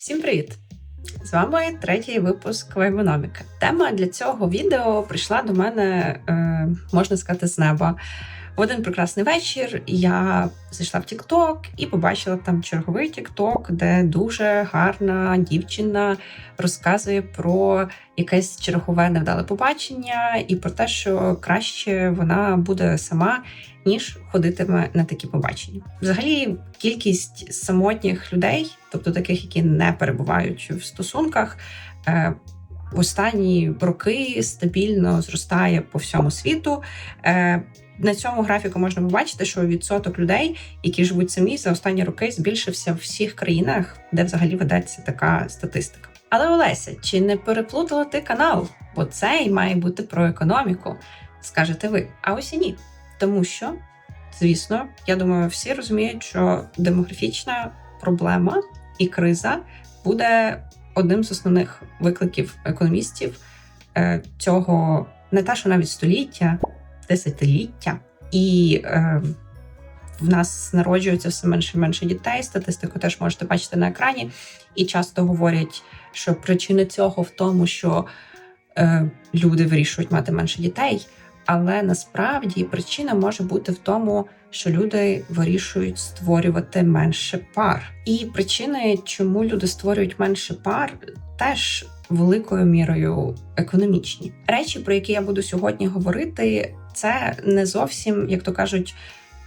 Всім привіт! З вами третій випуск Вайбономіка. Тема для цього відео прийшла до мене, е, можна сказати, з неба. В один прекрасний вечір я зайшла в TikTok і побачила там черговий TikTok, де дуже гарна дівчина розказує про якесь чергове невдале побачення і про те, що краще вона буде сама, ніж ходитиме на такі побачення. Взагалі, кількість самотніх людей, тобто таких, які не перебувають в стосунках. е, в останні роки стабільно зростає по всьому світу. Е, на цьому графіку можна побачити, що відсоток людей, які живуть самі за останні роки, збільшився в всіх країнах, де взагалі ведеться така статистика. Але Олеся, чи не переплутала ти канал? Бо цей має бути про економіку, скажете ви. А ось і ні. Тому що, звісно, я думаю, всі розуміють, що демографічна проблема і криза буде одним з основних викликів економістів е, цього не те, що навіть століття, десятиліття, і е, в нас народжується все менше і менше дітей. Статистику теж можете бачити на екрані, і часто говорять, що причини цього в тому, що е, люди вирішують мати менше дітей. Але насправді причина може бути в тому, що люди вирішують створювати менше пар. І причини, чому люди створюють менше пар, теж великою мірою економічні. Речі, про які я буду сьогодні говорити, це не зовсім, як то кажуть,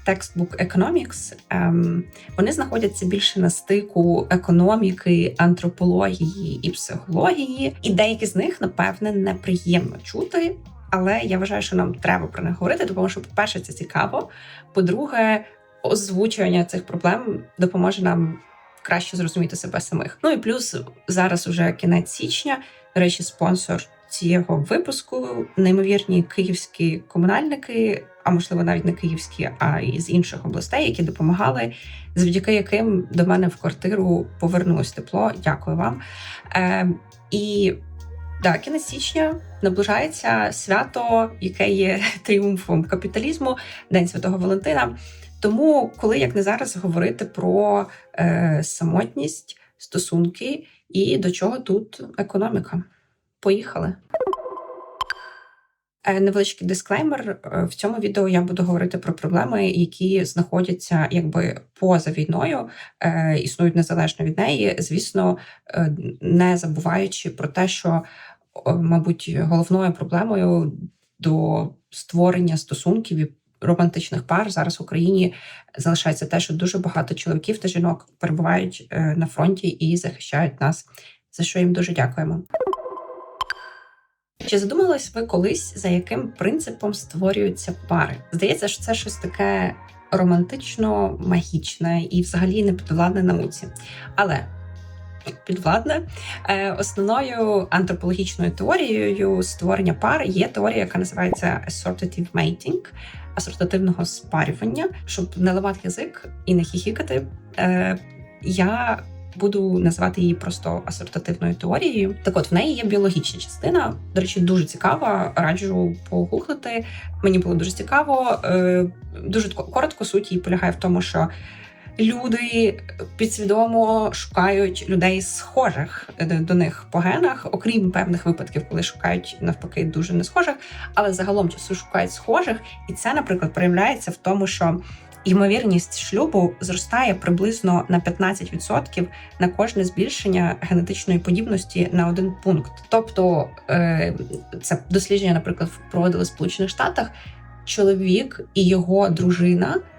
Textbook Economics. Ем, вони знаходяться більше на стику економіки, антропології і психології, і деякі з них, напевне, неприємно чути. Але я вважаю, що нам треба про них говорити, тому що, по-перше, це цікаво. По-друге, озвучування цих проблем допоможе нам краще зрозуміти себе самих. Ну і плюс зараз уже кінець січня. До речі, спонсор цього випуску неймовірні київські комунальники, а можливо навіть не київські, а і з інших областей, які допомагали, завдяки яким до мене в квартиру повернулось тепло. Дякую вам. Е, і да, кінець січня наближається свято, яке є тріумфом капіталізму, День Святого Валентина. Тому, коли як не зараз говорити про е, самотність, стосунки і до чого тут економіка. Поїхали. Е, Невеличкий дисклеймер. Е, В цьому відео я буду говорити про проблеми, які знаходяться якби поза війною, е, існують незалежно від неї. Звісно, не забуваючи про те, що, мабуть, головною проблемою до створення стосунків і романтичних пар зараз в Україні залишається те, що дуже багато чоловіків та жінок перебувають е, на фронті і захищають нас, за що їм дуже дякуємо. Чи задумались ви колись, за яким принципом створюються пари? Здається, що це щось таке романтично, магічне і взагалі не підвладне науці. Але підвладне е, основною антропологічною теорією створення пар є теорія, яка називається assortative mating, асортативного спарювання, щоб не ламати язик і не хіхікати. Е, я буду називати її просто асортативною теорією. Так, от в неї є біологічна частина. До речі, дуже цікава. Раджу погуглити. Мені було дуже цікаво. Е, Дуже коротко суть її полягає в тому, що люди підсвідомо шукають людей схожих до них по генах, окрім певних випадків, коли шукають навпаки дуже не схожих, але загалом часу шукають схожих, і це, наприклад, проявляється в тому, що ймовірність шлюбу зростає приблизно на 15% на кожне збільшення генетичної подібності на один пункт. Тобто, е, це дослідження, наприклад, проводили в Сполучених Штатах. Чоловік і його дружина е,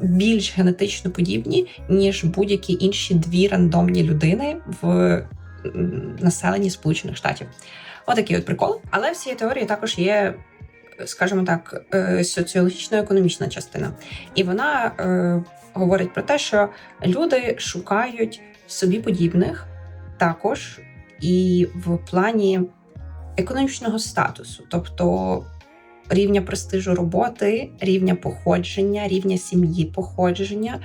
більш генетично подібні, ніж будь-які інші дві рандомні людини в населенні Сполучених Штатів. Отакий от прикол. Але в цій теорії також є, скажімо так, е, соціологічно-економічна частина. І вона е, говорить про те, що люди шукають собі подібних також і в плані економічного статусу, тобто рівня престижу роботи, рівня походження, рівня сім'ї походження,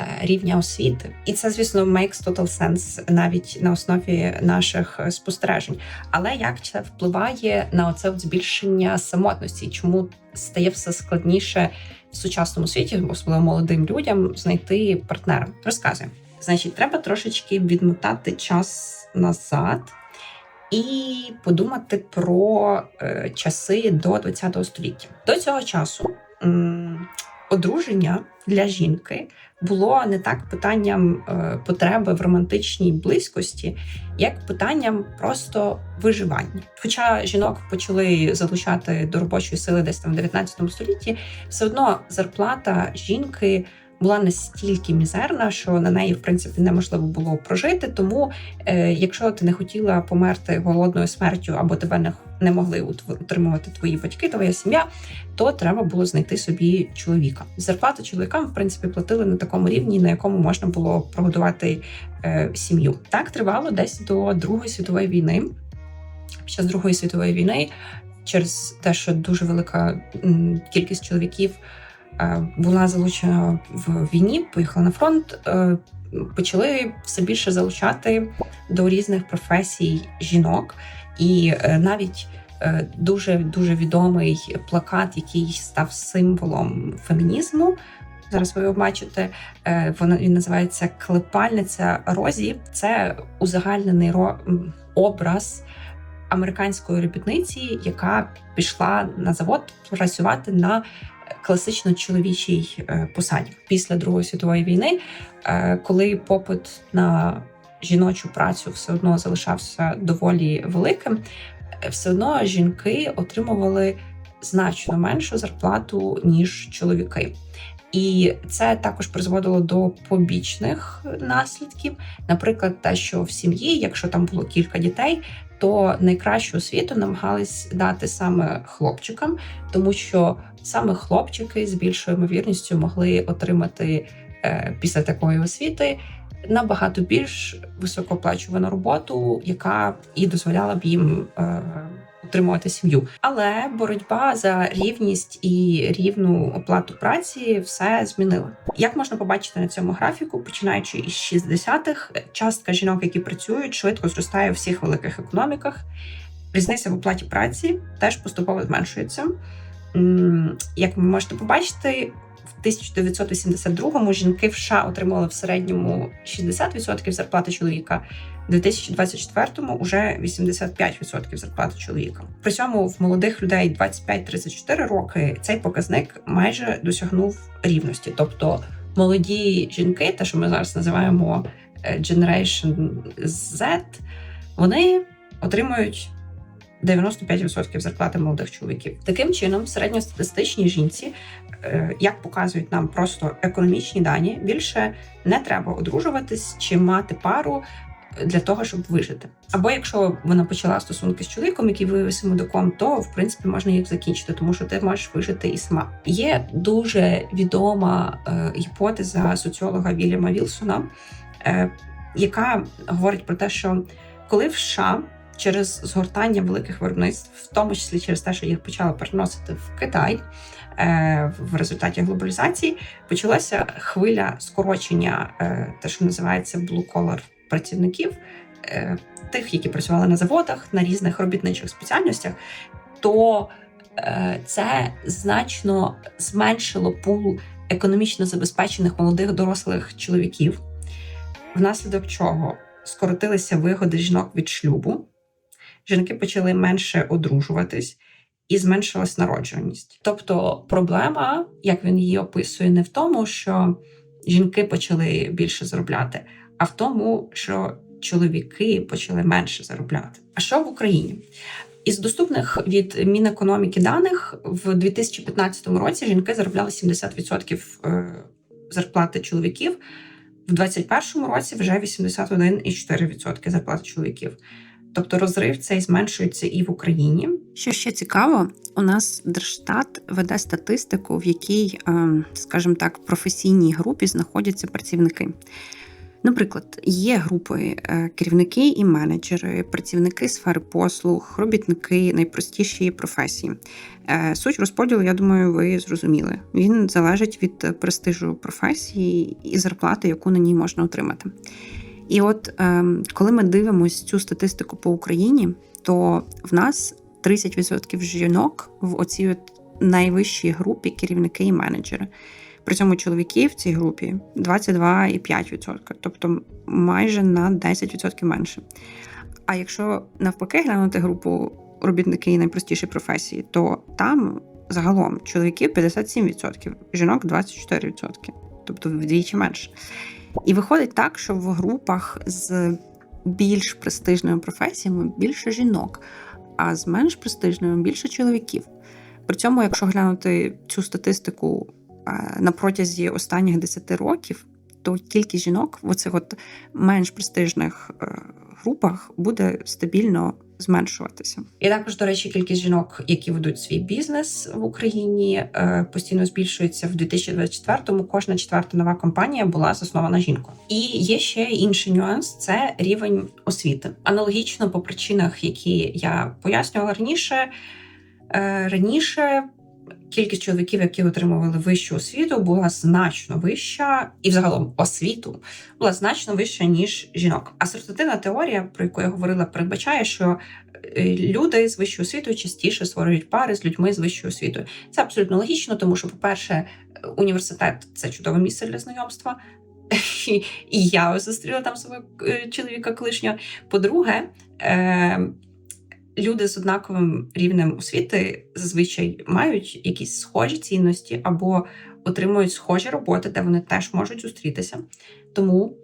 е, рівня освіти. І це, звісно, makes total sense навіть на основі наших спостережень. Але як це впливає на от збільшення самотності? Чому стає все складніше в сучасному світі, особливо молодим людям, знайти партнера? Розказуємо. Значить, треба трошечки відмотати час назад і подумати про е, часи до ХХ століття. До цього часу одруження для жінки було не так питанням е, потреби в романтичній близькості, як питанням просто виживання. Хоча жінок почали залучати до робочої сили десь там в 19 столітті, все одно зарплата жінки була настільки мізерна, що на неї в принципі неможливо було прожити. Тому, е, якщо ти не хотіла померти голодною смертю або тебе не не могли утримувати твої батьки, твоя сім'я, то треба було знайти собі чоловіка. Зарплату чоловікам в принципі платили на такому рівні, на якому можна було прогодувати е, сім'ю. Так тривало десь до Другої світової війни. Під час Другої світової війни, через те, що дуже велика кількість чоловіків. Е, була залучена в війні, поїхала на фронт. Е, почали все більше залучати до різних професій жінок, і е, навіть дуже дуже відомий плакат, який став символом фемінізму. Зараз ви його бачите, він називається Клепальниця Розі. Це узагальнений образ американської робітниці, яка пішла на завод працювати на класично чоловічій е, посаді після Другої світової війни, е, коли попит на жіночу працю все одно залишався доволі великим, е, все одно жінки отримували значно меншу зарплату ніж чоловіки. І це також призводило до побічних наслідків. Наприклад, те, що в сім'ї, якщо там було кілька дітей, то найкращу освіту намагались дати саме хлопчикам, тому що саме хлопчики з більшою ймовірністю могли отримати е, після такої освіти набагато більш високооплачувану роботу, яка і дозволяла б їм. Утримувати сім'ю. Але боротьба за рівність і рівну оплату праці все змінила. Як можна побачити на цьому графіку, починаючи із 60-х, частка жінок, які працюють, швидко зростає у всіх великих економіках. Різниця в оплаті праці теж поступово зменшується. Як ви можете побачити, в 1982-му жінки в США отримали в середньому 60% зарплати чоловіка, в 2024-му вже 85% зарплати чоловіка. При цьому в молодих людей 25-34 роки цей показник майже досягнув рівності. Тобто молоді жінки, те, що ми зараз називаємо е, Generation Z, вони отримують 95% зарплати молодих чоловіків. Таким чином, середньостатистичній жінці, е, як показують нам просто економічні дані, більше не треба одружуватись чи мати пару. Для того щоб вижити, або якщо вона почала стосунки з чоловіком, який виявився мудаком, то в принципі можна їх закінчити, тому що ти можеш вижити і сама. Є дуже відома е, гіпотеза соціолога Вільяма Вілсона, е, яка говорить про те, що коли в США через згортання великих виробництв, в тому числі через те, що їх почали переносити в Китай. Е, в результаті глобалізації почалася хвиля скорочення, е, те, що називається blue-collar працівників, е, тих, які працювали на заводах на різних робітничих спеціальностях, то це значно зменшило пул економічно забезпечених молодих дорослих чоловіків, внаслідок чого скоротилися вигоди жінок від шлюбу жінки почали менше одружуватись і зменшилась народжуваність. Тобто, проблема, як він її описує, не в тому, що жінки почали більше заробляти, а в тому, що чоловіки почали менше заробляти. А що в Україні? Із доступних від Мінекономіки даних в 2015 році жінки заробляли 70% е, зарплати чоловіків, в 2021 році вже 81,4% зарплати чоловіків. Тобто розрив цей зменшується і в Україні. Що ще цікаво, у нас Держстат веде статистику, в якій, ем, скажімо так, професійній групі знаходяться працівники. Наприклад, є групи е, керівники і менеджери, працівники сфери послуг, робітники найпростіші професії. Е, суть розподілу, я думаю, ви зрозуміли. Він залежить від престижу професії і зарплати, яку на ній можна отримати. І от ем, коли ми дивимося цю статистику по Україні, то в нас 30% жінок в оцій от найвищій групі керівники і менеджери. При цьому чоловіки в цій групі 22,5%, тобто майже на 10% менше. А якщо навпаки глянути групу робітники найпростіші професії, то там загалом чоловіків 57%, жінок 24%, тобто вдвічі менше. І виходить так, що в групах з більш престижними професіями більше жінок, а з менш престижними більше чоловіків. При цьому, якщо глянути цю статистику е, на протязі останніх 10 років, то кількість жінок в оцих от менш престижних е, групах буде стабільно зменшуватися. І також, до речі, кількість жінок, які ведуть свій бізнес в Україні, е, постійно збільшується в 2024-му. Кожна четверта нова компанія була заснована жінкою. І є ще інший нюанс: це рівень освіти. Аналогічно по причинах, які я пояснювала раніше. е, Раніше кількість чоловіків, які отримували вищу освіту, була значно вища, і взагалом освіту була значно вища ніж жінок. Асортативна теорія, про яку я говорила, передбачає, що е, люди з вищою освітою частіше створюють пари з людьми з вищою освітою. Це абсолютно логічно, тому що, по-перше, університет це чудове місце для знайомства. І я зустріла там свого е, чоловіка колишнього. По-друге, е, люди з однаковим рівнем освіти зазвичай мають якісь схожі цінності або отримують схожі роботи, де вони теж можуть зустрітися. Тому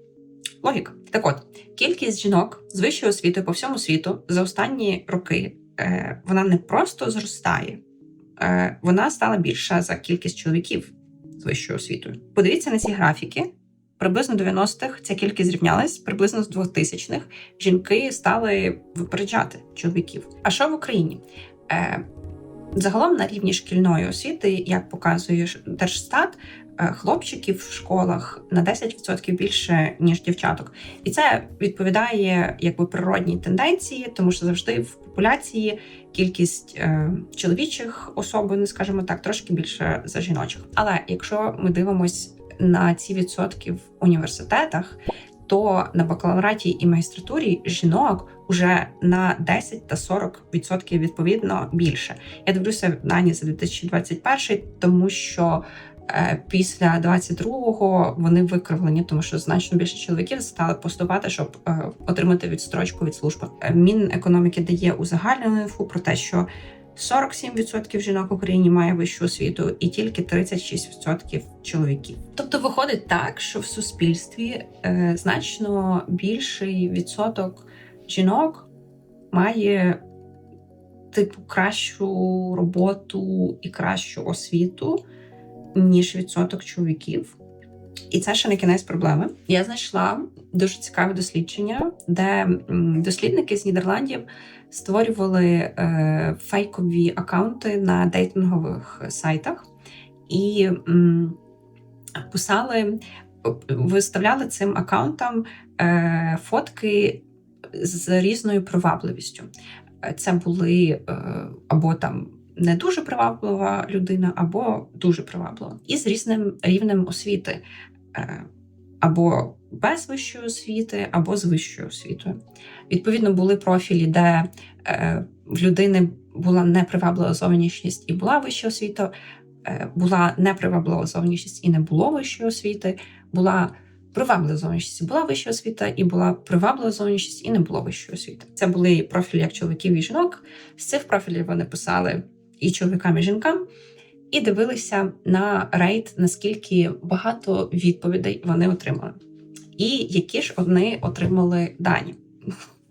логіка. Так от, кількість жінок з вищою освітою по всьому світу за останні роки е, вона не просто зростає, е, вона стала більша за кількість чоловіків з вищою освітою. Подивіться на ці графіки. Приблизно 90-х ця кількість зрівнялась, приблизно з 2000-х жінки стали випереджати чоловіків. А що в Україні? Е, Загалом на рівні шкільної освіти, як показує Держстат, е, хлопчиків в школах на 10% більше ніж дівчаток, і це відповідає якби природній тенденції, тому що завжди в популяції кількість е, чоловічих особин, скажімо так, трошки більше за жіночих. Але якщо ми дивимось на ці відсотки в університетах, то на бакалавраті і магістратурі жінок уже на 10 та 40% відповідно більше. Я дивлюся дані за 2021, тому що е, після 22-го вони викривлені, тому що значно більше чоловіків стали поступати, щоб е, отримати відстрочку від служби. Е, Мінекономіки дає узагальнену інфу про те, що 47% жінок в Україні має вищу освіту, і тільки 36% чоловіків. Тобто виходить так, що в суспільстві е, значно більший відсоток жінок має типу кращу роботу і кращу освіту, ніж відсоток чоловіків. І це ще не кінець проблеми. Я знайшла дуже цікаве дослідження, де дослідники з Нідерландів створювали е, фейкові акаунти на дейтингових сайтах і писали, виставляли цим акаунтам е, фотки з різною привабливістю. Це були е, або там не дуже приваблива людина, або дуже приваблива, і з різним рівнем освіти, або без вищої освіти, або з вищою освітою. Відповідно, були профілі, де е, в людини була неприваблива зовнішність і була вища освіта, е, була неприваблива зовнішність і не було вищої освіти, була приваблива зовнішність, і була вища освіта, і була приваблива зовнішність і не було вищої освіти. Це були профілі як чоловіків і жінок. З цих профілів вони писали і чоловікам, і жінкам. І дивилися на рейд, наскільки багато відповідей вони отримали, і які ж вони отримали дані.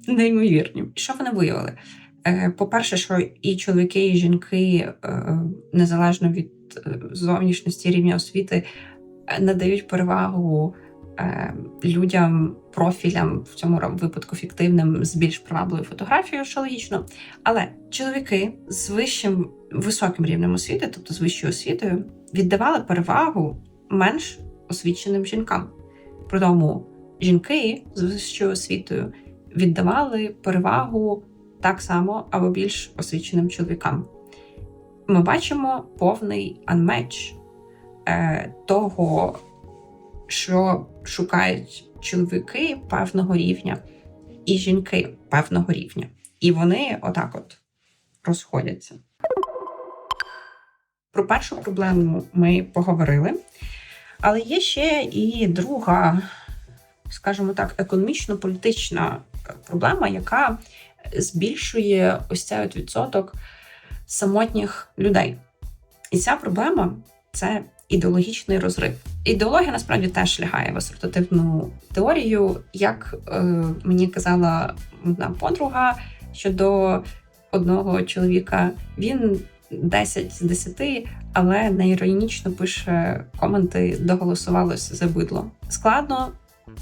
Неймовірні. Що вони виявили? Е, По-перше, що і чоловіки, і жінки, е, незалежно від е, зовнішності рівня освіти, надають перевагу людям, профілям в цьому випадку фіктивним з більш привабливою фотографією, що логічно. Але чоловіки з вищим високим рівнем освіти, тобто з вищою освітою, віддавали перевагу менш освіченим жінкам. При тому жінки з вищою освітою віддавали перевагу так само або більш освіченим чоловікам. Ми бачимо повний анмеч того, що шукають чоловіки певного рівня і жінки певного рівня. І вони отак от розходяться. Про першу проблему ми поговорили. Але є ще і друга, скажімо так, економічно-політична проблема, яка збільшує ось цей от відсоток самотніх людей. І ця проблема це ідеологічний розрив. Ідеологія насправді теж лягає в асортативну теорію. Як е, мені казала одна подруга щодо одного чоловіка, він 10 з 10, але неіронічно пише коменти доголосувалось за бидло. Складно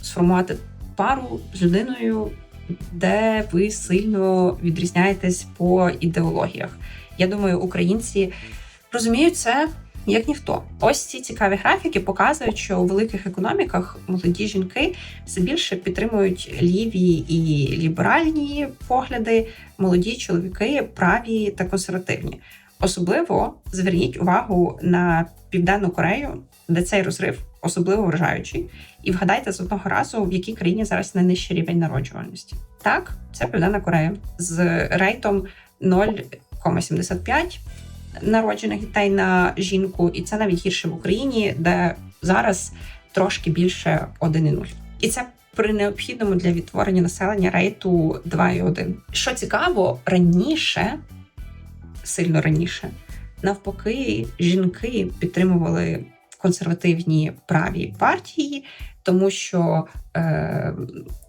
сформувати пару з людиною, де ви сильно відрізняєтесь по ідеологіях. Я думаю, українці розуміють це як ніхто. Ось ці цікаві графіки показують, що у великих економіках молоді жінки все більше підтримують ліві і ліберальні погляди, молоді чоловіки праві та консервативні. Особливо зверніть увагу на Південну Корею, де цей розрив особливо вражаючий, і вгадайте з одного разу, в якій країні зараз найнижчий рівень народжуваності. Так, це Південна Корея з рейтом 0,75 народжених дітей на жінку, і це навіть гірше в Україні, де зараз трошки більше 1,0. І це при необхідному для відтворення населення рейту 2,1. Що цікаво, раніше, сильно раніше, навпаки, жінки підтримували консервативні праві партії, тому що е,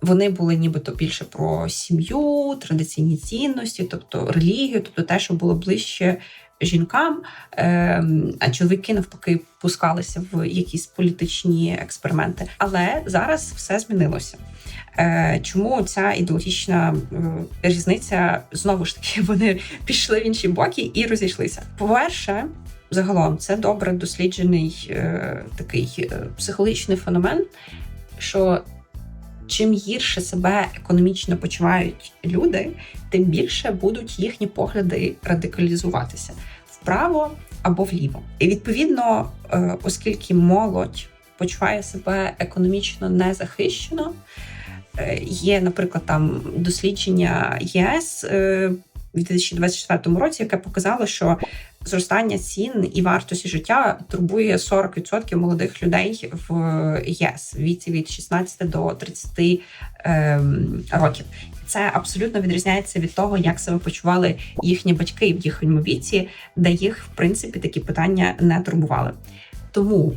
вони були нібито більше про сім'ю, традиційні цінності, тобто релігію, тобто те, що було ближче жінкам, е, а чоловіки навпаки пускалися в якісь політичні експерименти. Але зараз все змінилося. Е, чому ця ідеологічна е, різниця знову ж таки вони пішли в інші боки і розійшлися? По-перше, загалом це добре досліджений е, такий психологічний феномен, що чим гірше себе економічно почувають люди, тим більше будуть їхні погляди радикалізуватися вправо або вліво. І відповідно, оскільки молодь почуває себе економічно незахищено, є, наприклад, там дослідження ЄС. е, У 2024 році, яке показало, що зростання цін і вартості життя турбує 40% молодих людей в ЄС в віці від 16 до 30 ем, років. Це абсолютно відрізняється від того, як себе почували їхні батьки в їхньому віці, де їх в принципі такі питання не турбували. Тому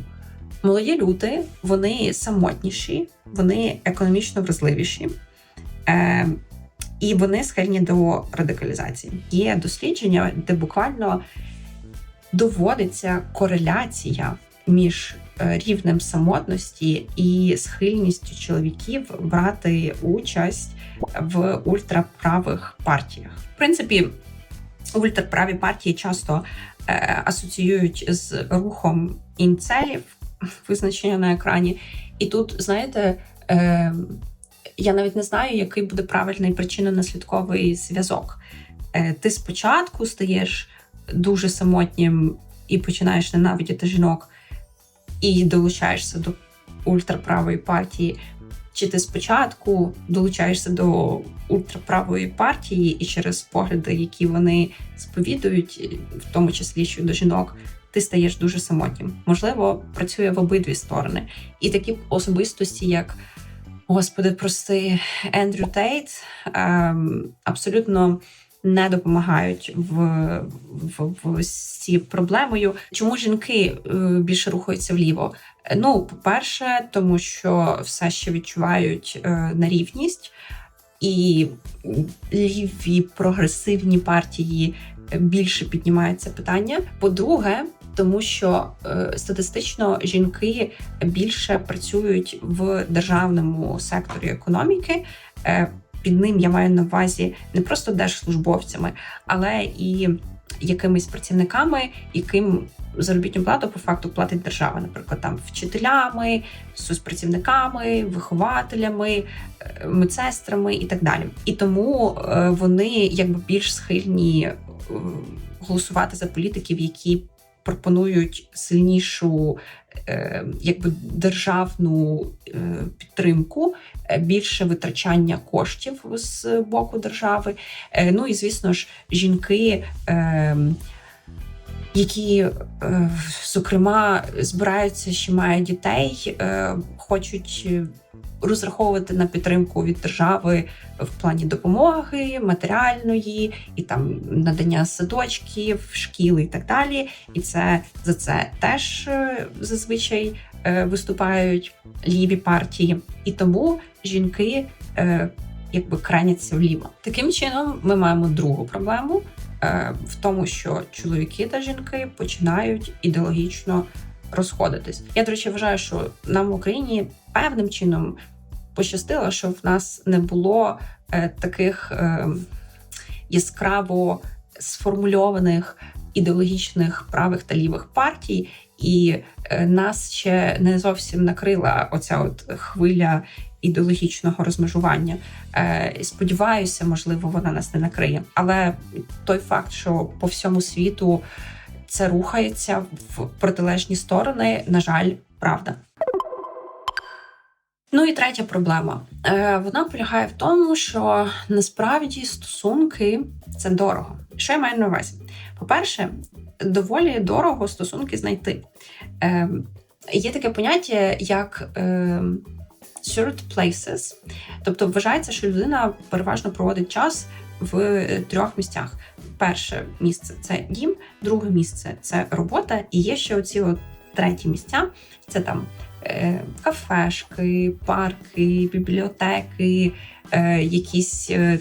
молоді люди вони самотніші, вони економічно вразливіші. Е, і вони схильні до радикалізації. Є дослідження, де буквально доводиться кореляція між е, рівнем самотності і схильністю чоловіків брати участь в ультраправих партіях. В принципі, ультраправі партії часто е, асоціюють з рухом інцелів, визначення на екрані. І тут, знаєте, е, я навіть не знаю, який буде правильний причинно-наслідковий зв'язок. Е, ти спочатку стаєш дуже самотнім і починаєш ненавидіти жінок, і долучаєшся до ультраправої партії. Чи ти спочатку долучаєшся до ультраправої партії, і через погляди, які вони сповідують, в тому числі щодо жінок, ти стаєш дуже самотнім. Можливо, працює в обидві сторони. І такі особистості, як Господи, прости, Ендрю Тейт, ем, абсолютно не допомагають в, в, в цією проблемою. Чому жінки е, більше рухаються вліво? Е, Ну, по-перше, тому що все ще відчувають е, нерівність, і ліві прогресивні партії більше піднімають це питання. По-друге, тому що е, статистично жінки більше працюють в державному секторі економіки. Е, під ним я маю на увазі не просто держслужбовцями, але і якимись працівниками, яким заробітну плату по факту платить держава, наприклад, там вчителями, соцпрацівниками, вихователями, е, медсестрами і так далі. І тому вони якби більш схильні голосувати за політиків, які пропонують сильнішу е, якби державну е, підтримку, е, більше витрачання коштів з боку держави. Ну і звісно ж, жінки. Які, зокрема, збираються, ще мають дітей, хочуть розраховувати на підтримку від держави в плані допомоги, матеріальної і там надання садочків, шкіл і так далі. І це за це теж е, зазвичай е, виступають ліві партії, і тому жінки е, якби краняться вліво. Таким чином, ми маємо другу проблему в тому, що чоловіки та жінки починають ідеологічно розходитись. Я до речі, вважаю, що нам в Україні певним чином пощастило, що в нас не було е, таких е, яскраво сформульованих ідеологічних правих та лівих партій, і е, нас ще не зовсім накрила оця от хвиля ідеологічного розмежування. Е, сподіваюся, можливо, вона нас не накриє. Але той факт, що по всьому світу це рухається в протилежні сторони, на жаль, правда. Ну і третя проблема. Е, Вона полягає в тому, що насправді стосунки це дорого. Що я маю на увазі? По-перше, доволі дорого стосунки знайти. Е, Є таке поняття, як е, third places, тобто вважається, що людина переважно проводить час в трьох місцях. Перше місце це дім, друге місце це робота, і є ще оці от треті місця це там е, кафешки, парки, бібліотеки, е, якісь е,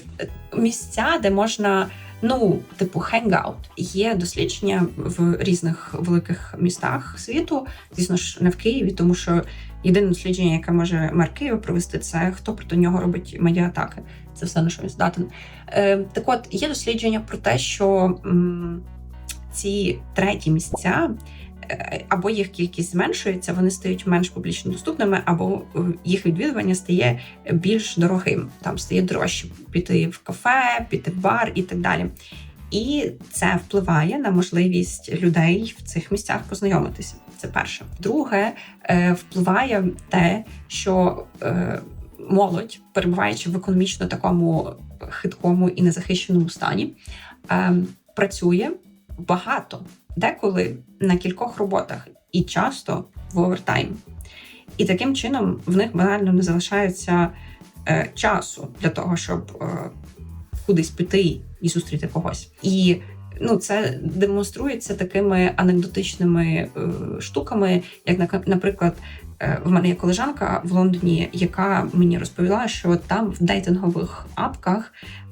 місця, де можна. Ну, типу, хенгаут. Є дослідження в різних великих містах світу, звісно ж, не в Києві, тому що єдине дослідження, яке може мер Києва провести, це хто проти нього робить медіатаки. Це все на що він здатен. Е, Так от є дослідження про те, що ці треті місця Е, або їх кількість зменшується, вони стають менш публічно доступними, або е, їх відвідування стає більш дорогим. Там стає дорожче піти в кафе, піти в бар і так далі. І це впливає на можливість людей в цих місцях познайомитися. Це перше. Друге, е, впливає те, що молодь, перебуваючи в економічно такому хиткому і незахищеному стані, працює багато деколи на кількох роботах і часто в овертайм. І таким чином в них банально не залишається е, часу для того, щоб е, кудись піти і зустріти когось. І ну, це демонструється такими анекдотичними е, штуками, як наприклад. Е, в мене є колежанка в Лондоні, яка мені розповіла, що там в дейтингових апках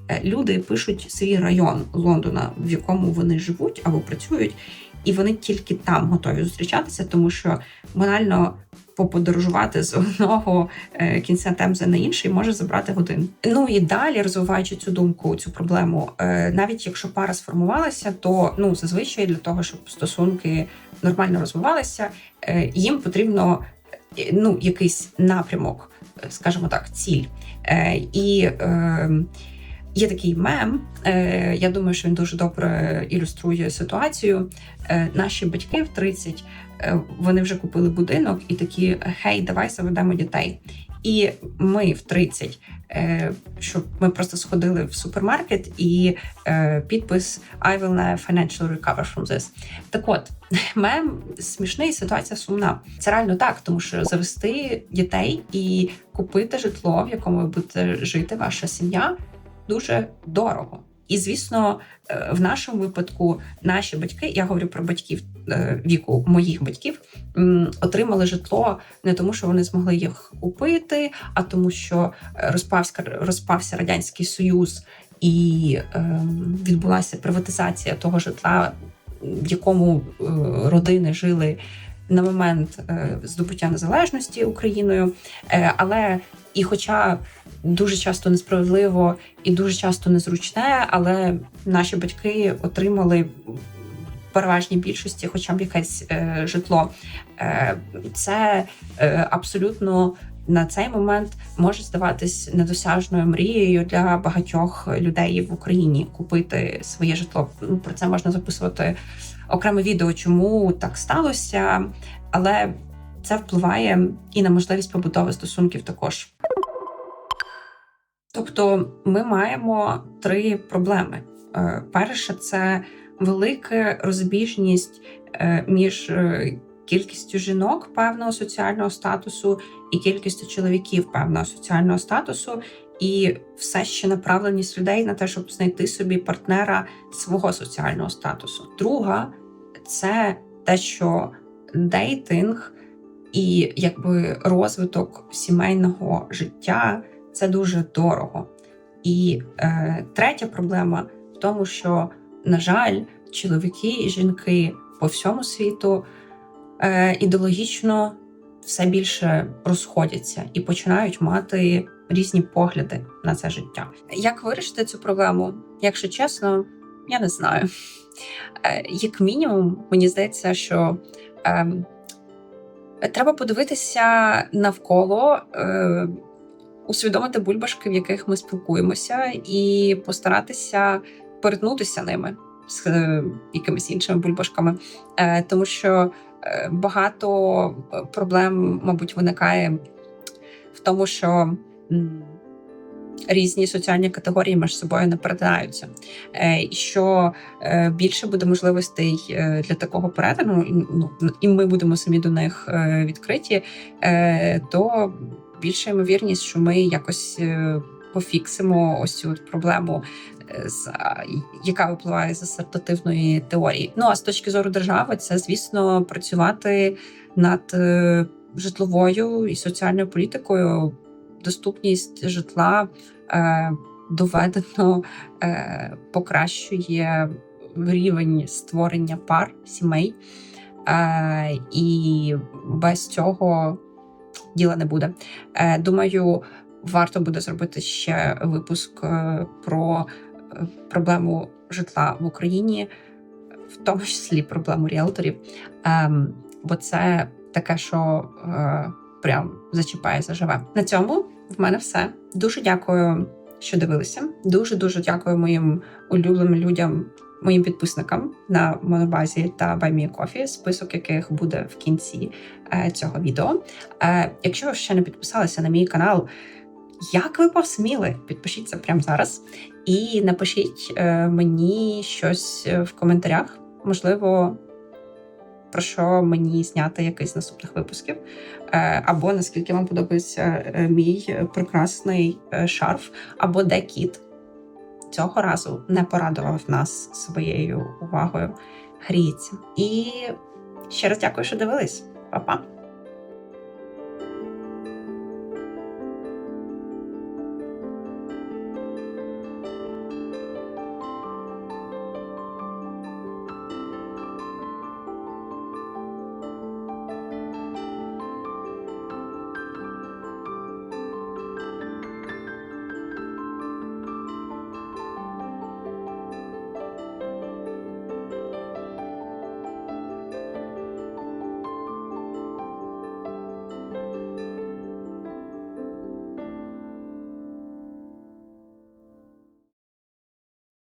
Е, люди пишуть свій район Лондона, в якому вони живуть або працюють, і вони тільки там готові зустрічатися, тому що банально. Поподорожувати з одного е, кінця Темзи на інший може забрати годин. Ну і далі розвиваючи цю думку, цю проблему, е, навіть якщо пара сформувалася, то ну зазвичай для того, щоб стосунки нормально розвивалися, їм потрібно ну якийсь напрямок, скажімо так, ціль. І ем, Є такий мем, е, я думаю, що він дуже добре ілюструє ситуацію. Е, наші батьки в 30, е, вони вже купили будинок і такі: Гей, давай заведемо дітей. І ми в 30, щоб ми просто сходили в супермаркет і підпис I will never financially recover from this. Так от, мем смішний, ситуація сумна. Це реально так, тому що завести дітей і купити житло, в якому ви будете жити, ваша сім'я дуже дорого. І звісно, е, в нашому випадку наші батьки, я говорю про батьків е, віку моїх батьків, отримали житло не тому, що вони змогли їх купити, а тому, що е, розпався розпався радянський союз і е, відбулася приватизація того житла, в якому е, родини жили. На момент е, здобуття незалежності Україною, е, але і, хоча дуже часто несправедливо і дуже часто незручне, але наші батьки отримали переважній більшості, хоча б якесь е, житло. Е, Це е, абсолютно. На цей момент може здаватись недосяжною мрією для багатьох людей в Україні купити своє житло. Ну, про це можна записувати окреме відео, чому так сталося, але це впливає і на можливість побудови стосунків також. Тобто ми маємо три проблеми. Е, перше, це велика розбіжність е, між е, кількістю жінок певного соціального статусу і кількістю чоловіків певного соціального статусу, і все ще направленість людей на те, щоб знайти собі партнера свого соціального статусу. Друга це те, що дейтинг і якби розвиток сімейного життя це дуже дорого. І е, третя проблема в тому, що, на жаль, чоловіки і жінки по всьому світу е, ідеологічно все більше розходяться і починають мати різні погляди на це життя. Як вирішити цю проблему? Якщо чесно, я не знаю. Е, Як мінімум, мені здається, що е, треба подивитися навколо. Е, усвідомити бульбашки, в яких ми спілкуємося, і постаратися перетнутися ними з е, якимись іншими бульбашками, Е, тому що е, багато проблем, мабуть, виникає в тому, що різні соціальні категорії між собою не перетинаються. І що більше буде можливостей для такого перетину, і, ну, і ми будемо самі до них відкриті, то більша ймовірність, що ми якось пофіксимо ось цю проблему, з, яка випливає з асертативної теорії. Ну а з точки зору держави, це звісно працювати над е, житловою і соціальною політикою. Доступність житла е, доведено е, покращує рівень створення пар сімей, е, і без цього діла не буде. Е, думаю, варто буде зробити ще випуск е, про проблему житла в Україні, в тому числі проблему ріелторів. Ем, бо це таке, що е, прям зачіпає заживе. На цьому в мене все. Дуже дякую, що дивилися. Дуже дуже дякую моїм улюбленим людям. Моїм підписникам на монобазі та BuyMeACoffee, список яких буде в кінці е, цього відео. Е, якщо ви ще не підписалися на мій канал, як ви посміли, підпишіться прямо зараз і напишіть е, мені щось е, в коментарях. Можливо, про що мені зняти якийсь з наступних випусків, е, або наскільки вам подобається мій прекрасний шарф, або де кіт. Цього разу не порадував нас своєю увагою. Гріється. І ще раз дякую, що дивились. Па-па!